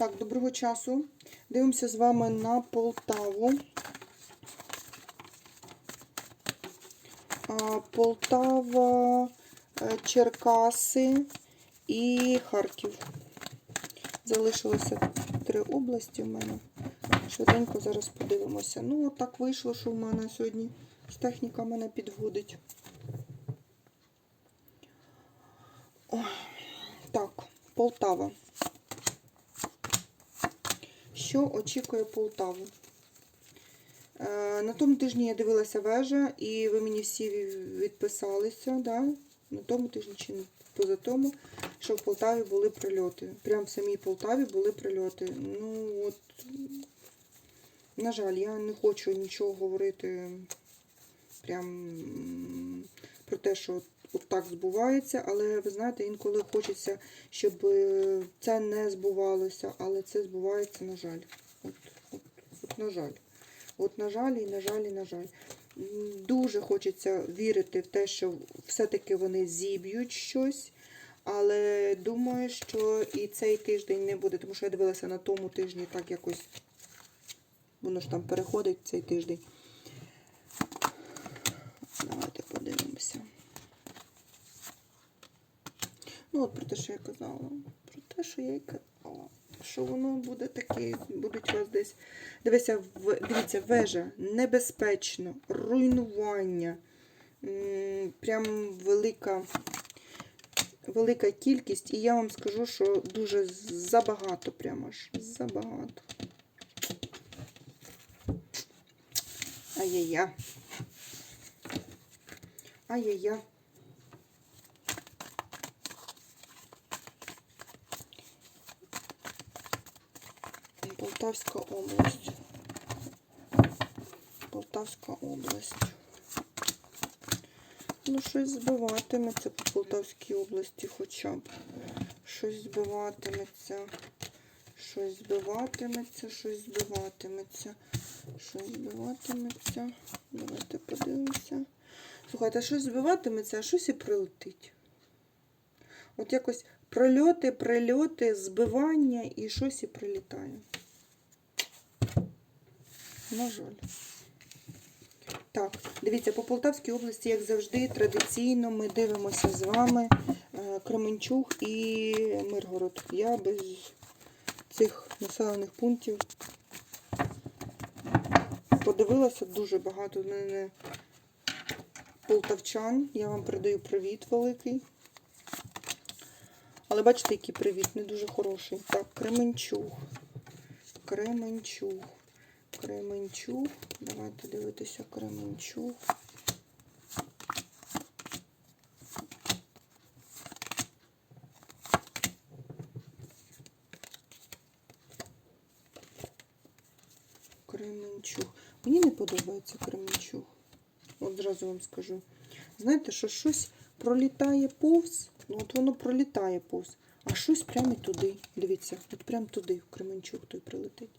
Так, доброго часу. Дивимося з вами на Полтаву. Полтава, е, Черкаси і Харків. Залишилося три області в мене. Швиденько зараз подивимося. Ну, от так вийшло, що в мене сьогодні техніка мене підводить. Ой. Так, Полтава. Що очікує Полтаву? Е, На тому тижні я дивилася вежа, і ви мені всі відписалися, да? на тому тижні чи поза тому, що в Полтаві були прильоти. Прямо в самій Полтаві були прильоти. Ну, от, на жаль, я не хочу нічого говорити прям про те, що так збувається, але ви знаєте, інколи хочеться, щоб е, це не збувалося, але це збувається, на жаль. От, от, от на жаль. От, на жаль, і на жаль, і на жаль. Дуже хочеться вірити в те, що все-таки вони зіб'ють щось. Але думаю, що і цей тиждень не буде, тому що я дивилася на тому тижні так якось. Воно ж там переходить цей тиждень. Давайте подивимося. Ну, от про те, що я казала. Про те, що я й казала. Що воно буде таке, будуть вас десь. Дивися, в- дивіться, вежа, небезпечно, руйнування. Прям велика, велика кількість. І я вам скажу, що дуже забагато, прямо аж забагато. Ай-яй-я. Ай-яй-я. Полтавська область. Полтавська область. Ну, щось збиватиметься по Полтавській області хоча б. Щось збиватиметься. Щось збиватиметься, щось збиватиметься. Щось збиватиметься. Давайте подивимося. Слухайте, щось збиватиметься, а щось і прилетить. От якось прольоти, прильоти, збивання і щось і прилітає. На жаль. Так, дивіться, по Полтавській області, як завжди, традиційно ми дивимося з вами е, Кременчуг і Миргород. Я без цих населених пунктів подивилася дуже багато мене полтавчан. Я вам передаю привіт великий. Але бачите, який привіт, не дуже хороший. Так, Кременчуг. Кременчуг. Кременчуг. Давайте дивитися Кременчуг. Кременчуг. Мені не подобається Кременчуг. От зразу вам скажу. Знаєте, що щось пролітає повз, ну от воно пролітає повз, а щось прямо туди. Дивіться, от прямо туди, в Кременчуг той прилетить.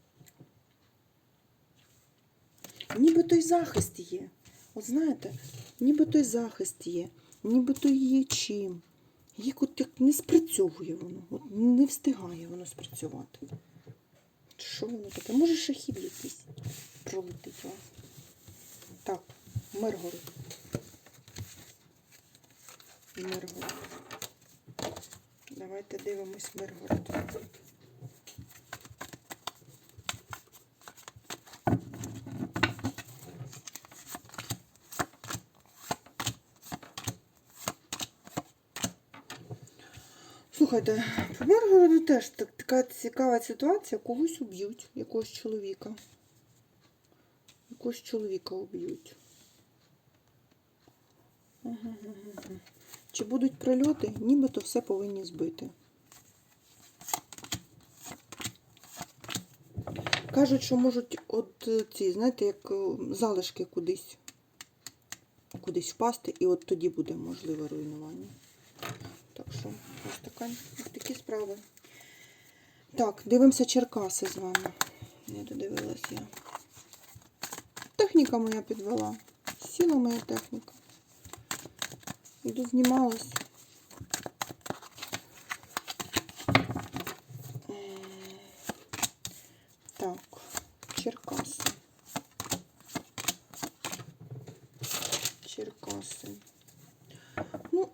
Ніби той захист є. От знаєте, ніби той захист є, ніби то є чим. Як от як не спрацьовує воно, от не встигає воно спрацювати. Що воно таке? Може шахід якийсь пролетить вам. Так, Миргород. Миргород. Давайте дивимось Миргород. Слухайте, по Миргороду теж так, така цікава ситуація. Когось уб'ють, якогось чоловіка. Якогось чоловіка уб'ють. Чи будуть прильоти? Нібито все повинні збити. Кажуть, що можуть от е, ці, знаєте, як е, залишки кудись, кудись впасти, і от тоді буде можливе руйнування. Що, ось така, ось такі справи. Так, дивимося Черкаси з вами. Не додивилась я. Техніка моя підвела. Сіла моя техніка. Іду знімалась. М, нюанси.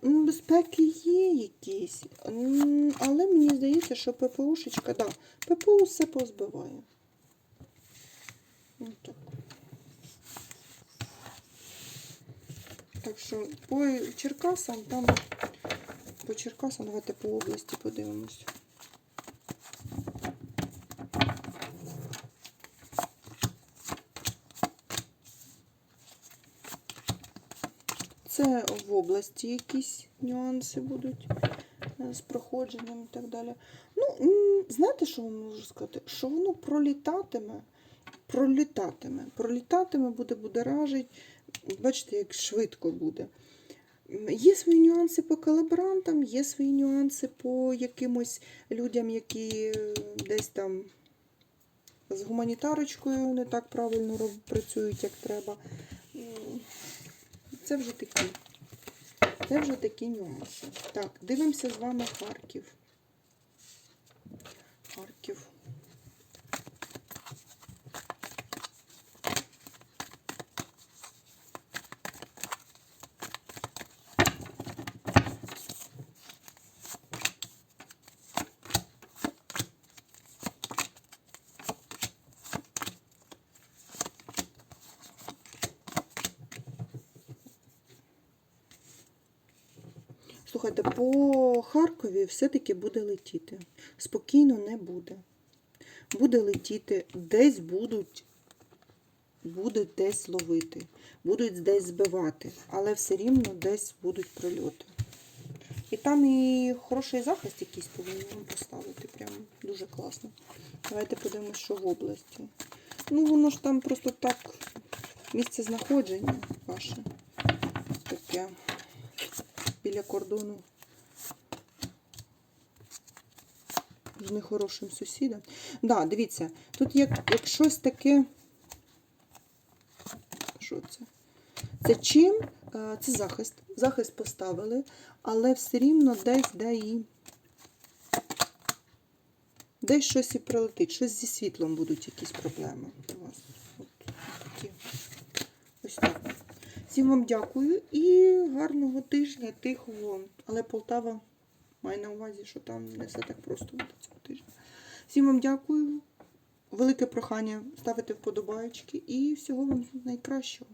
Ну, безпеки є якісь, але мені здається, що ППУшечка, да, ППУ все позбиває. Ну, так. Так що по Черкасам там, по Черкасам, давайте по області подивимось. Це в області якісь нюанси будуть е, з проходженням і так далі. Ну, знаєте, що вам можу сказати? Що воно пролітатиме, пролітатиме, пролітатиме, буде будоражить. Бачите, як швидко буде. Є свої нюанси по колаборантам, є свої нюанси по якимось людям, які е, десь там з гуманітарочкою не так правильно працюють, як треба. Це вже такі. Це вже такі нюанси. Так, дивимося з вами. Харків. Слухайте, по Харкові все-таки буде летіти. Спокійно не буде. Буде летіти, десь будуть, будуть десь ловити, будуть десь збивати, але все рівно десь будуть прильоти. І там і хороший захист якийсь повинні вам поставити. Прям дуже класно. Давайте подивимось, що в області. Ну, воно ж там просто так місце знаходження ваше. Таке біля кордону з нехорошим сусідом. Да, дивіться, тут як, як щось таке. Що це? Це чим? Е, Це захист. Захист поставили, але все рівно десь де і. Десь щось і прилетить, щось зі світлом будуть якісь проблеми у вас. От такі. Ось так. Всім вам дякую і гарного тижня, тихого. Але Полтава має на увазі, що там не все так просто буде цього тижня. Всім вам дякую. Велике прохання ставити вподобайки і всього вам найкращого.